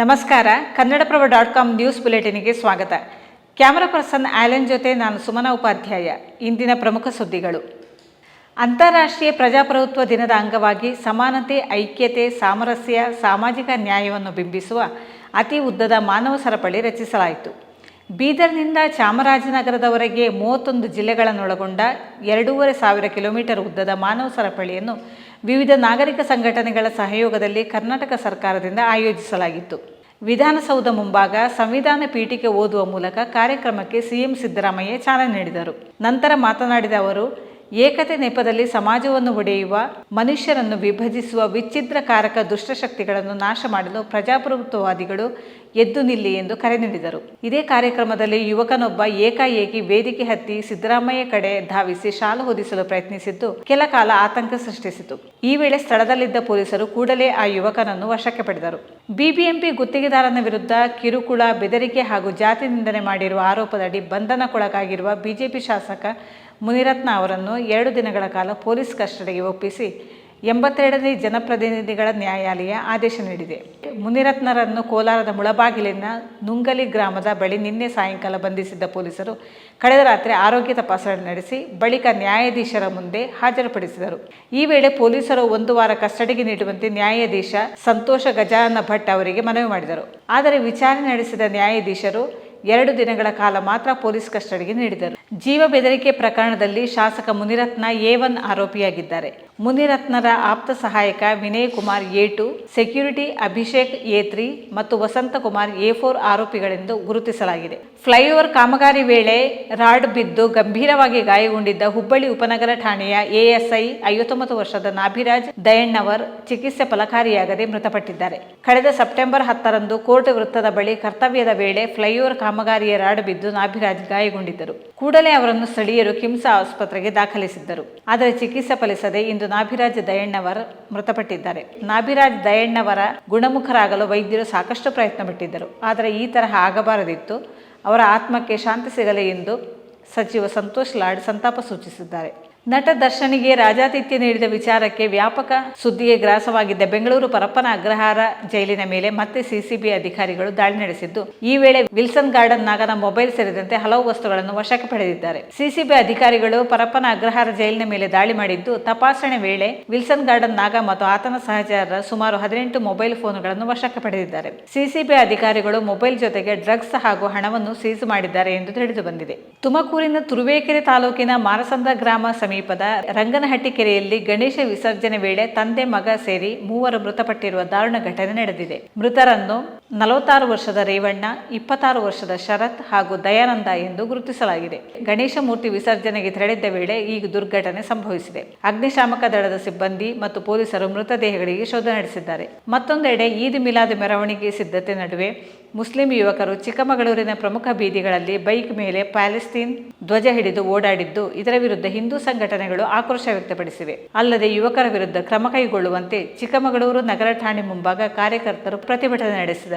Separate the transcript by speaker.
Speaker 1: ನಮಸ್ಕಾರ. Kannadaprabha dot com news ಬುಲೆಟಿನ್ಗೆ ಸ್ವಾಗತ. ಕ್ಯಾಮರಾ ಪರ್ಸನ್ ಜೊತೆ ನಾನು ಸುಮನ ಉಪಾಧ್ಯಾಯ. ಇಂದಿನ ಪ್ರಮುಖ ಸುದ್ದಿಗಳು. ಅಂತಾರಾಷ್ಟ್ರೀಯ ಪ್ರಜಾಪ್ರಭುತ್ವ ದಿನದ ಅಂಗವಾಗಿ ಸಮಾನತೆ, ಐಕ್ಯತೆ, ಸಾಮರಸ್ಯ, ಸಾಮಾಜಿಕ ನ್ಯಾಯವನ್ನು ಬಿಂಬಿಸುವ ಅತಿ ಉದ್ದದ ಮಾನವ ಸರಪಳಿ ರಚಿಸಲಾಯಿತು. ಬೀದರ್ನಿಂದ ಚಾಮರಾಜನಗರದವರೆಗೆ ಮೂವತ್ತೊಂದು ಜಿಲ್ಲೆಗಳನ್ನೊಳಗೊಂಡ ಎರಡೂವರೆ ಸಾವಿರ ಕಿಲೋಮೀಟರ್ ಉದ್ದದ ಮಾನವ ಸರಪಳಿಯನ್ನು ವಿವಿಧ ನಾಗರಿಕ ಸಂಘಟನೆಗಳ ಸಹಯೋಗದಲ್ಲಿ ಕರ್ನಾಟಕ ಸರ್ಕಾರದಿಂದ ಆಯೋಜಿಸಲಾಗಿತ್ತು. ವಿಧಾನಸೌಧ ಮುಂಭಾಗ ಸಂವಿಧಾನ ಪೀಠಿಕೆ ಓದುವ ಮೂಲಕ ಕಾರ್ಯಕ್ರಮಕ್ಕೆ ಸಿಎಂ ಸಿದ್ದರಾಮಯ್ಯ ಚಾಲನೆ ನೀಡಿದರು. ನಂತರ ಮಾತನಾಡಿದ ಅವರು ಏಕತೆ ನೆಪದಲ್ಲಿ ಸಮಾಜವನ್ನು ಒಡೆಯುವ, ಮನುಷ್ಯರನ್ನು ವಿಭಜಿಸುವ ವಿಚ್ಛಿದ್ರಕಾರಕ ದುಷ್ಟಶಕ್ತಿಗಳನ್ನು ನಾಶ ಮಾಡಲು ಪ್ರಜಾಪ್ರಭುತ್ವವಾದಿಗಳು ಎದ್ದು ನಿಲ್ಲಿ ಎಂದು ಕರೆ ನೀಡಿದರು. ಇದೇ ಕಾರ್ಯಕ್ರಮದಲ್ಲಿ ಯುವಕನೊಬ್ಬ ಏಕಾಏಕಿ ವೇದಿಕೆ ಹತ್ತಿ ಸಿದ್ದರಾಮಯ್ಯ ಕಡೆ ಧಾವಿಸಿ ಶಾಲು ಹೊದಿಸಲು ಪ್ರಯತ್ನಿಸಿದ್ದು, ಕೆಲ ಕಾಲ ಆತಂಕ ಸೃಷ್ಟಿಸಿತು. ಈ ವೇಳೆ ಸ್ಥಳದಲ್ಲಿದ್ದ ಪೊಲೀಸರು ಕೂಡಲೇ ಆ ಯುವಕನನ್ನು ವಶಕ್ಕೆ ಪಡೆದರು. ಬಿಬಿಎಂಪಿ ಗುತ್ತಿಗೆದಾರನ ವಿರುದ್ಧ ಕಿರುಕುಳ, ಬೆದರಿಕೆ ಹಾಗೂ ಜಾತಿ ನಿಂದನೆ ಮಾಡಿರುವ ಆರೋಪದಡಿ ಬಂಧನಕ್ಕೊಳಗಾಗಿರುವ ಬಿಜೆಪಿ ಶಾಸಕ ಮುನಿರತ್ನ ಅವರನ್ನು ಎರಡು ದಿನಗಳ ಕಾಲ ಪೊಲೀಸ್ ಕಸ್ಟಡಿಗೆ ಒಪ್ಪಿಸಿ ಎಂಬತ್ತೆರಡನೇ ಜನಪ್ರತಿನಿಧಿಗಳ ನ್ಯಾಯಾಲಯ ಆದೇಶ ನೀಡಿದೆ. ಮುನಿರತ್ನರನ್ನು ಕೋಲಾರದ ಮುಳಬಾಗಿಲಿನ ನುಂಗಲಿ ಗ್ರಾಮದ ಬಳಿ ನಿನ್ನೆ ಸಾಯಂಕಾಲ ಬಂಧಿಸಿದ್ದ ಪೊಲೀಸರು ಕಳೆದ ರಾತ್ರಿ ಆರೋಗ್ಯ ತಪಾಸಣೆ ನಡೆಸಿ ಬಳಿಕ ನ್ಯಾಯಾಧೀಶರ ಮುಂದೆ ಹಾಜರುಪಡಿಸಿದರು. ಈ ವೇಳೆ ಪೊಲೀಸರು ಒಂದು ವಾರ ಕಸ್ಟಡಿಗೆ ನೀಡುವಂತೆ ನ್ಯಾಯಾಧೀಶ ಸಂತೋಷ ಗಜಾನನ ಭಟ್ ಅವರಿಗೆ ಮನವಿ ಮಾಡಿದರು. ಆದರೆ ವಿಚಾರಣೆ ನಡೆಸಿದ ನ್ಯಾಯಾಧೀಶರು ಎರಡು ದಿನಗಳ ಕಾಲ ಮಾತ್ರ ಪೊಲೀಸ್ ಕಸ್ಟಡಿಗೆ ನೀಡಿದರು. ಜೀವ ಬೆದರಿಕೆ ಪ್ರಕರಣದಲ್ಲಿ ಶಾಸಕ ಮುನಿರತ್ನ ಎ ಒನ್ ಆರೋಪಿಯಾಗಿದ್ದಾರೆ. ಮುನಿರತ್ನರ ಆಪ್ತ ಸಹಾಯಕ Vinay Kumar A two, security Abhishek A three ಮತ್ತು ವಸಂತ ಕುಮಾರ್ ಎ ಫೋರ್ ಆರೋಪಿಗಳೆಂದು ಗುರುತಿಸಲಾಗಿದೆ. ಫ್ಲೈಓವರ್ ಕಾಮಗಾರಿ ವೇಳೆ ರಾಡ್ ಬಿದ್ದು ಗಂಭೀರವಾಗಿ ಗಾಯಗೊಂಡಿದ್ದ ಹುಬ್ಬಳ್ಳಿ ಉಪನಗರ ಠಾಣೆಯ ಎಎಸ್ಐ ಐವತ್ತೊಂಬತ್ತು ವರ್ಷದ ನಾಭಿರಾಜ್ ದಯಣ್ಣವರ್ ಚಿಕಿತ್ಸೆ ಫಲಕಾರಿಯಾಗದೆ ಮೃತಪಟ್ಟಿದ್ದಾರೆ. ಕಳೆದ ಸೆಪ್ಟೆಂಬರ್ ಹತ್ತರಂದು ಕೋರ್ಟ್ ವೃತ್ತದ ಬಳಿ ಕರ್ತವ್ಯದ ವೇಳೆ ಫ್ಲೈಓವರ್ ಕಾಮಗಾರಿಯ ರಾಡ್ ಬಿದ್ದು ನಾಭಿರಾಜ್ ಗಾಯಗೊಂಡಿದ್ದರು. ಕೂಡಲೇ ಅವರನ್ನು ಸ್ಥಳೀಯರು ಕಿಮ್ಸ್ ಆಸ್ಪತ್ರೆಗೆ ದಾಖಲಿಸಿದ್ದರು. ಆದರೆ ಚಿಕಿತ್ಸೆ ಫಲಿಸದೆ ಇಂದು ನಾಭಿರಾಜ್ ದಯಣ್ಣವರ್ ಮೃತಪಟ್ಟಿದ್ದಾರೆ. ನಾಭಿರಾಜ್ ದಯಣ್ಣವರ ಗುಣಮುಖರಾಗಲು ವೈದ್ಯರು ಸಾಕಷ್ಟು ಪ್ರಯತ್ನ ಪಟ್ಟಿದ್ದರು. ಆದರೆ ಈ ತರಹ ಆಗಬಾರದಿತ್ತು. ಅವರ ಆತ್ಮಕ್ಕೆ ಶಾಂತಿ ಸಿಗಲಿ ಎಂದು ಸಚಿವ ಸಂತೋಷ್ ಲಾಡ್ ಸಂತಾಪ ಸೂಚಿಸಿದ್ದಾರೆ. ನಟ ದರ್ಶನಿಗೆ ರಾಜಾತಿಥ್ಯ ನೀಡಿದ ವಿಚಾರಕ್ಕೆ ವ್ಯಾಪಕ ಸುದ್ದಿಗೆ ಗ್ರಾಸವಾಗಿದ್ದ ಬೆಂಗಳೂರು ಪರಪ್ಪನ ಅಗ್ರಹಾರ ಜೈಲಿನ ಮೇಲೆ ಮತ್ತೆ ಸಿಸಿಬಿ ಅಧಿಕಾರಿಗಳು ದಾಳಿ ನಡೆಸಿದ್ದು, ಈ ವೇಳೆ ವಿಲ್ಸನ್ ಗಾರ್ಡನ್ ನಾಗನ ಮೊಬೈಲ್ ಸೇರಿದಂತೆ ಹಲವು ವಸ್ತುಗಳನ್ನು ವಶಕ್ಕೆ ಪಡೆದಿದ್ದಾರೆ. ಸಿಸಿಬಿ ಅಧಿಕಾರಿಗಳು ಪರಪ್ಪನ ಅಗ್ರಹಾರ ಜೈಲಿನ ಮೇಲೆ ದಾಳಿ ಮಾಡಿದ್ದು, ತಪಾಸಣೆ ವೇಳೆ ವಿಲ್ಸನ್ ಗಾರ್ಡನ್ ನಾಗ ಮತ್ತು ಆತನ ಸಹಚರರ ಸುಮಾರು ಹದಿನೆಂಟು ಮೊಬೈಲ್ ಫೋನ್ಗಳನ್ನು ವಶಕ್ಕೆ ಪಡೆದಿದ್ದಾರೆ. ಸಿಸಿಬಿ ಅಧಿಕಾರಿಗಳು ಮೊಬೈಲ್ ಜೊತೆಗೆ ಡ್ರಗ್ಸ್ ಹಾಗೂ ಹಣವನ್ನು ಸೀಸ್ ಮಾಡಿದ್ದಾರೆ ಎಂದು ತಿಳಿದು ಬಂದಿದೆ. ತುಮಕೂರಿನ ತುರುವೇಕೆರೆ ತಾಲೂಕಿನ ಮಾರಸಂದ ಗ್ರಾಮ ಸಮೀಪದ ರಂಗನಹಟ್ಟಿ ಕೆರೆಯಲ್ಲಿ ಗಣೇಶ ವಿಸರ್ಜನೆ ವೇಳೆ ತಂದೆ ಮಗ ಸೇರಿ ಮೂವರು ಮೃತಪಟ್ಟಿರುವ ದಾರುಣ ಘಟನೆ ನಡೆದಿದೆ. ಮೃತರನ್ನು ನಲವತ್ತಾರು ವರ್ಷದ ರೇವಣ್ಣ, ಇಪ್ಪತ್ತಾರು ವರ್ಷದ ಶರತ್ ಹಾಗೂ ದಯಾನಂದ ಎಂದು ಗುರುತಿಸಲಾಗಿದೆ. ಗಣೇಶ ಮೂರ್ತಿ ವಿಸರ್ಜನೆಗೆ ತೆರಳಿದ್ದ ವೇಳೆ ಈ ದುರ್ಘಟನೆ ಸಂಭವಿಸಿದೆ. ಅಗ್ನಿಶಾಮಕ ದಳದ ಸಿಬ್ಬಂದಿ ಮತ್ತು ಪೊಲೀಸರು ಮೃತದೇಹಗಳಿಗೆ ಶೋಧ ನಡೆಸಿದ್ದಾರೆ. ಮತ್ತೊಂದೆಡೆ ಈದ್ ಮಿಲಾದ್ ಮೆರವಣಿಗೆ ಸಿದ್ಧತೆ ನಡುವೆ ಮುಸ್ಲಿಂ ಯುವಕರು ಚಿಕ್ಕಮಗಳೂರಿನ ಪ್ರಮುಖ ಬೀದಿಗಳಲ್ಲಿ ಬೈಕ್ ಮೇಲೆ ಪ್ಯಾಲೆಸ್ತೀನ್ ಧ್ವಜ ಹಿಡಿದು ಓಡಾಡಿದ್ದು, ಇದರ ವಿರುದ್ಧ ಹಿಂದೂ ಸಂಘಟನೆಗಳು ಆಕ್ರೋಶ ವ್ಯಕ್ತಪಡಿಸಿವೆ. ಅಲ್ಲದೆ ಯುವಕರ ವಿರುದ್ಧ ಕ್ರಮ ಕೈಗೊಳ್ಳುವಂತೆ ಚಿಕ್ಕಮಗಳೂರು ನಗರ ಠಾಣೆ ಮುಂಭಾಗ ಕಾರ್ಯಕರ್ತರು ಪ್ರತಿಭಟನೆ ನಡೆಸಿದರು.